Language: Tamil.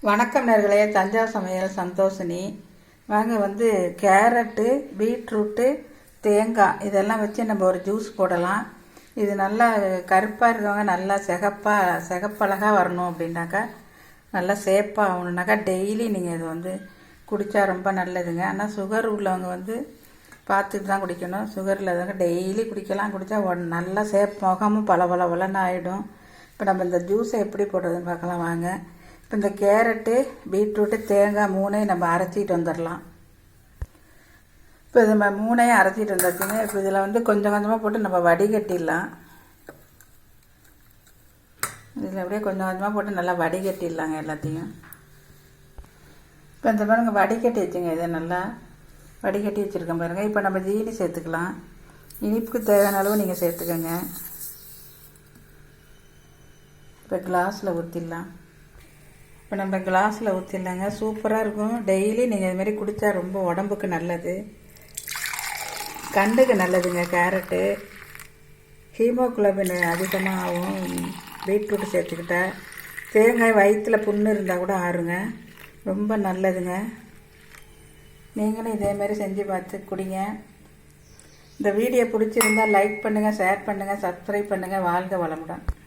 வணக்கம் நேர்களே தஞ்சா சமையல் சந்தோஷினி. வாங்க வந்து கேரட்டு பீட்ரூட்டு தேங்காய் இதெல்லாம் வச்சு நம்ம ஒரு ஜூஸ் போடலாம். இது நல்லா கருப்பாக இருக்கவங்க நல்லா சிகப்பாக சிகப்பழகா வரணும் அப்படின்னாக்கா நல்லா சேப்பாக ஆகணுன்னாக்கா டெய்லி நீங்கள் இது வந்து குடித்தா ரொம்ப நல்லதுங்க. ஆனால் சுகர் உள்ளவங்க வந்து பார்த்துட்டு தான் குடிக்கணும். சுகர் இல்லாதவங்க டெய்லி குடிக்கலாம். குடித்தா உட- நல்லா சேப் முகமும் பல பல பலன்னு ஆகிடும் இப்போ நம்ம இந்த ஜூஸை எப்படி போடுறதுன்னு பார்க்கலாம். வாங்க. இப்போ இந்த கேரட்டு பீட்ரூட்டு தேங்காய் மூணையும் நம்ம அரைச்சிட்டு வந்துடலாம் இப்போ இது நம்ம மூணையும் அரைச்சிட்டு வந்தாச்சுங்க இப்போ இதில் வந்து கொஞ்சம் கொஞ்சமாக போட்டு நம்ம வடிகட்டிடலாம். இதில் அப்படியே கொஞ்சம் கொஞ்சமாக போட்டு நல்லா வடிகட்டிடலாங்க எல்லாத்தையும். இப்போ இந்த பாருங்க வடிகட்டி வச்சுங்க இதை நல்லா வடிகட்டி வச்சுருக்கேன் பாருங்கள் இப்போ நம்ம ஜீனி சேர்த்துக்கலாம். இனிப்புக்கு தேவையான அளவு நீங்கள் சேர்த்துக்கோங்க. இப்போ கிளாஸில் ஊற்றிடலாம் இப்போ நம்ம கிளாஸில் ஊற்றிடலாங்க சூப்பராக இருக்கும். டெய்லி நீங்கள் இதுமாரி குடித்தா ரொம்ப உடம்புக்கு நல்லது. கண்ணுக்கு நல்லதுங்க கேரட்டு ஹீமோகுளோபின் அதிகமாக ஆகும் பீட்ரூட் சேர்த்துக்கிட்டா. தேங்காய் வயிற்றில் புண்ணு இருந்தால் கூட ஆறுங்க. ரொம்ப நல்லதுங்க. நீங்களும் இதேமாரி செஞ்சு பார்த்து குடிங்க. இந்த வீடியோ பிடிச்சிருந்தா லைக் பண்ணுங்கள் ஷேர் பண்ணுங்கள் சப்ஸ்கிரைப் பண்ணுங்கள் வாழ்க வளமுடன்.